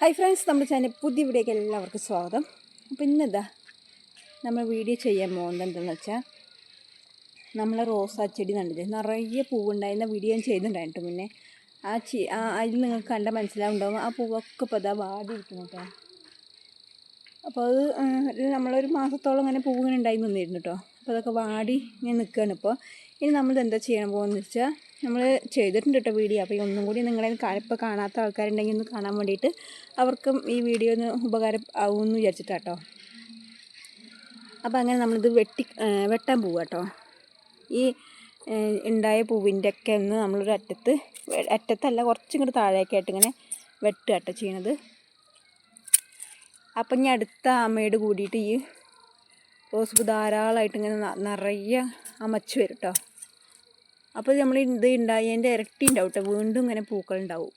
Hi friends നമ്മുടെ channel പുതിയ വീഡിയോക്ക് എല്ലാവർക്കും സ്വാഗതം. അപ്പോൾ ഇന്നെന്താ നമ്മൾ വീഡിയോ ചെയ്യാൻ പോകുന്നത് എന്താണെന്ന് വെച്ചാൽ നമ്മൾ റോസാ ചെടി കണ്ടില്ലേ? നിറയെ പൂവുണ്ടായിരുന്ന വീഡിയോ ഞാൻ ചെയ്തിട്ടുണ്ടായിട്ട് പിന്നെ ആ ചി ആ അതിൽ നിങ്ങൾക്ക് കണ്ട മനസ്സിലാവുണ്ടാവും. ആ പൂവൊക്കെ ഇപ്പോൾ അതാ വാടിയിരിക്കുന്നു കേട്ടോ. അപ്പോൾ അത് നമ്മളൊരു മാസത്തോളം അങ്ങനെ പൂവിങ്ങനെ ഉണ്ടായി നിന്നിരുന്നു കേട്ടോ. അപ്പോൾ അതൊക്കെ വാടി ഇങ്ങനെ നിൽക്കുകയാണ് ഇപ്പോൾ ഇനി നമ്മൾ എന്താ ചെയ്യാൻ പോകുന്നത് വെച്ചാൽ നമ്മൾ ചെയ്തിട്ടുണ്ട് കേട്ടോ വീഡിയോ. അപ്പോൾ ഒന്നും കൂടി നിങ്ങളെ ഇപ്പോൾ കാണാത്ത ആൾക്കാരുണ്ടെങ്കിൽ ഒന്ന് കാണാൻ വേണ്ടിയിട്ട് അവർക്കും ഈ വീഡിയോ ഒന്ന് ഉപകാരം ആവുമെന്ന് വിചാരിച്ചിട്ടാട്ടോ അപ്പോൾ അങ്ങനെ നമ്മളിത് വെട്ടി വെട്ടാൻ പോവുക കേട്ടോ ഈ ഉണ്ടായ പൂവിന്റെ ഒക്കെ ഒന്ന് നമ്മളൊരു അറ്റത്ത് അറ്റത്തല്ല കുറച്ചും കൂടി താഴേക്കായിട്ട് ഇങ്ങനെ വെട്ടുക കേട്ടോ ചെയ്യണത്. അപ്പം ഞാൻ അടുത്ത അമ്മയോട് കൂടിയിട്ട് ഈ റോസ് ധാരാളമായിട്ട് ഇങ്ങനെ നിറയെ അമച്ച് വരും കേട്ടോ അപ്പോൾ നമ്മൾ ഇത് ഉണ്ടായതിന്റെ ഇരട്ടി ഉണ്ടാവും കേട്ടോ വീണ്ടും ഇങ്ങനെ പൂക്കൾ ഉണ്ടാവും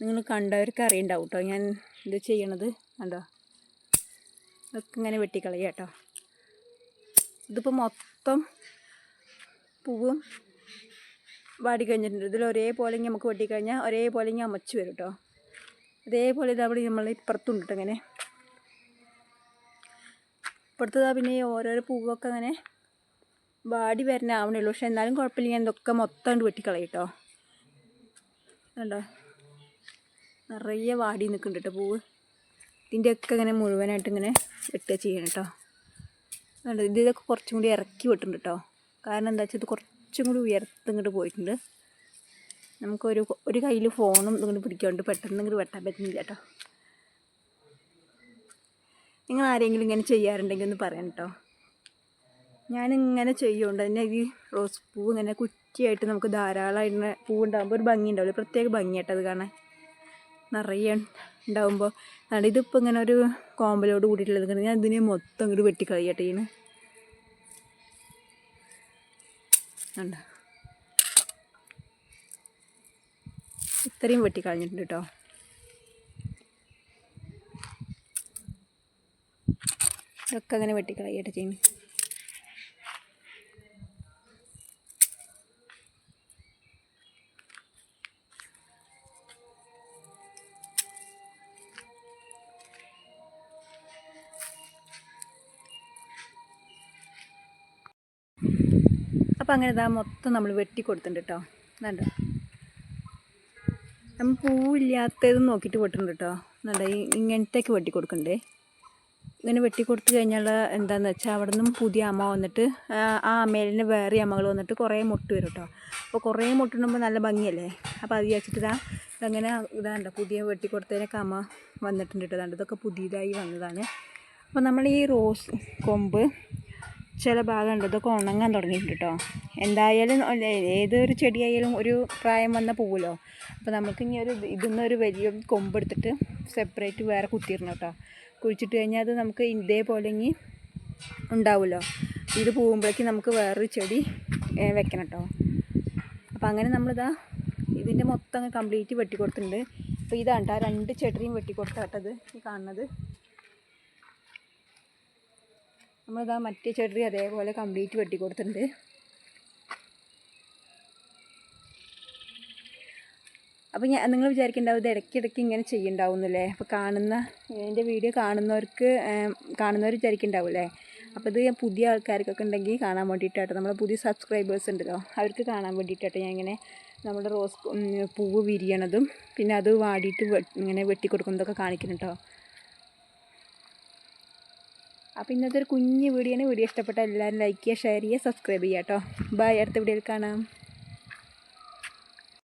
നിങ്ങൾ കണ്ടവർക്ക് അറിയണ്ടാവും കേട്ടോ ഞാൻ ഇത് ചെയ്യണത് കണ്ടോ? ഒക്കെ ഇങ്ങനെ വെട്ടിക്കളയുക കേട്ടോ ഇതിപ്പോൾ മൊത്തം പൂവും വാടി കഴിഞ്ഞിട്ടുണ്ട്. ഇതിൽ ഒരേപോലെ നമുക്ക് വെട്ടിക്കഴിഞ്ഞാൽ ഒരേപോലെ ഇങ്ങനെ അമച്ച് വരും കേട്ടോ അതേപോലെ ഇതവിടെ നമ്മൾ ഇപ്പുറത്തുണ്ട് ഇങ്ങനെ. ഇപ്പുറത്തതാ പിന്നെ ഓരോരോ പൂവൊക്കെ അങ്ങനെ വാടി വരണ പക്ഷെ എന്നാലും കുഴപ്പമില്ല. ഞാൻ ഇതൊക്കെ മൊത്തം കൊണ്ട് വെട്ടിക്കളയും കേട്ടോ കണ്ടോ? നിറയെ വാടി നിൽക്കുന്നുണ്ട് കേട്ടോ പൂവ്. ഇതിന്റെയൊക്കെ ഇങ്ങനെ മുഴുവനായിട്ട് ഇങ്ങനെ വെട്ടുക ചെയ്യണം കേട്ടോ. കണ്ടോ? ഇത് ഇതൊക്കെ കുറച്ചും കൂടി ഇറക്കി വെട്ടുന്നുണ്ട് കേട്ടോ. കാരണം എന്താ വെച്ചാൽ ഇത് കുറച്ചും കൂടി ഉയർത്ത് ഇങ്ങോട്ട് പോയിട്ടുണ്ട്. നമുക്കൊരു ഒരു കയ്യിൽ ഫോണും ഇങ്ങോട്ട് പിടിക്കാണ്ട് പെട്ടെന്ന് ഇങ്ങോട്ട് വെട്ടാൻ പറ്റുന്നില്ല കേട്ടോ. നിങ്ങൾ ആരെങ്കിലും ഇങ്ങനെ ചെയ്യാറുണ്ടെങ്കിൽ ഒന്ന് പറയാം കേട്ടോ ഞാനിങ്ങനെ ചെയ്യുകൊണ്ട് തന്നെ ഈ റോസ് പൂ ഇങ്ങനെ കുറ്റിയായിട്ട് നമുക്ക് ധാരാളമായിട്ട് പൂവുണ്ടാകുമ്പോൾ ഒരു ഭംഗി ഉണ്ടാവില്ല പ്രത്യേക ഭംഗിയായിട്ട് അത് കാണാൻ നിറയെ ഉണ്ടാകുമ്പോൾ അതാണ് ഇതിപ്പോൾ ഇങ്ങനെ ഒരു കോമ്പലോട് കൂടിയിട്ടുള്ളത് ഞാൻ ഇതിനെ മൊത്തം ഇങ്ങോട്ട് വെട്ടിക്കളയട്ടെ ഇതിന് ഇത്രയും വെട്ടിക്കളഞ്ഞിട്ടുണ്ട് കേട്ടോ ഇതൊക്കെ അങ്ങനെ വെട്ടിക്കളയട്ടെ ചെയ്യുന്നു അപ്പം അങ്ങനെ ഇതാ മൊത്തം നമ്മൾ വെട്ടി കൊടുത്തിട്ടുണ്ട് കേട്ടോ വേണ്ട നമ്മൾ പൂവില്ലാത്തത് നോക്കിയിട്ട് വെട്ടുന്നുണ്ട് കേട്ടോ ഈ ഇങ്ങനത്തേക്ക് വെട്ടി കൊടുക്കണ്ടേ? ഇങ്ങനെ വെട്ടി കൊടുത്തു കഴിഞ്ഞാൽ എന്താണെന്ന് വെച്ചാൽ അവിടെ നിന്നും പുതിയ അമ്മ വന്നിട്ട് ആ അമ്മേലിന് വേറെ അമ്മകൾ വന്നിട്ട് കുറേ മുട്ട് വരും കേട്ടോ അപ്പോൾ കുറേ മുട്ടുണ്ടുമ്പോൾ നല്ല ഭംഗിയല്ലേ? അപ്പോൾ അത് വിചാരിച്ചിട്ട് ഇതാ ഇതങ്ങനെ ഇതാണ്ട് പുതിയ വെട്ടി കൊടുത്തതിനൊക്കെ അമ്മ വന്നിട്ടുണ്ട് കേട്ടോ ഇതൊക്കെ പുതിയതായി വന്നതാണ്. അപ്പോൾ നമ്മൾ ഈ റോസ് കൊമ്പ് ചില ഭാഗമുണ്ട്. ഇതൊക്കെ ഉണങ്ങാൻ തുടങ്ങിയിട്ടുണ്ട് കേട്ടോ എന്തായാലും ഏതൊരു ചെടിയായാലും ഒരു പ്രായം വന്ന പോവുമല്ലോ അപ്പോൾ നമുക്ക് ഇനി ഒരു ഇതിൽ ഒരു വലിയ കൊമ്പെടുത്തിട്ട് സെപ്പറേറ്റ് വേറെ കുത്തിയിരുന്നു കേട്ടോ കുഴിച്ചിട്ട് കഴിഞ്ഞാൽ അത് നമുക്ക് ഇതേപോലെ ഇനി ഉണ്ടാവുമല്ലോ. ഇത് പോകുമ്പോഴേക്കും നമുക്ക് വേറൊരു ചെടി വെക്കണം കേട്ടോ അപ്പോൾ അങ്ങനെ നമ്മളിതാ ഇതിന്റെ മൊത്തം കംപ്ലീറ്റ് വെട്ടിക്കൊടുത്തിട്ടുണ്ട്. അപ്പോൾ ഇതാണ് കേട്ടോ രണ്ട് ചെടിയും വെട്ടി കൊടുത്താട്ടത് ഈ കാണുന്നത്. നമ്മളിതാ മറ്റേ ചെടി അതേപോലെ കംപ്ലീറ്റ് വെട്ടി അപ്പോൾ ഞാൻ നിങ്ങൾ വിചാരിക്കുന്നുണ്ടാവും ഇത് ഇടയ്ക്കിടയ്ക്ക് ഇങ്ങനെ ചെയ്യുന്നുണ്ടാവുന്നല്ലേ അപ്പോൾ കാണുന്ന എന്റെ വീഡിയോ കാണുന്നവർക്ക് കാണുന്നവർ വിചാരിക്കുന്നുണ്ടാവില്ലേ അപ്പോൾ ഇത് പുതിയ ആൾക്കാർക്കൊക്കെ ഉണ്ടെങ്കിൽ കാണാൻ വേണ്ടിയിട്ടാട്ടോ. നമ്മളെ പുതിയ സബ്സ്ക്രൈബേഴ്സ് ഉണ്ടല്ലോ അവർക്ക് കാണാൻ വേണ്ടിയിട്ടാട്ടോ ഞാൻ ഇങ്ങനെ നമ്മുടെ റോസ് പൂവ് വിരിയണതും പിന്നെ അത് വാടിയിട്ട് ഇങ്ങനെ വെട്ടി കൊടുക്കുന്നതൊക്കെ കാണിക്കുന്നു കേട്ടോ അപ്പോൾ ഇന്നത്തെ ഒരു കുഞ്ഞ് വീഡിയോ വീഡിയോ ഇഷ്ടപ്പെട്ട എല്ലാവരും ലൈക്ക് ചെയ്യുക ഷെയർ ചെയ്യുക സബ്സ്ക്രൈബ് ചെയ്യുക കേട്ടോ ബൈ അടുത്ത വീഡിയോയിൽ കാണാം.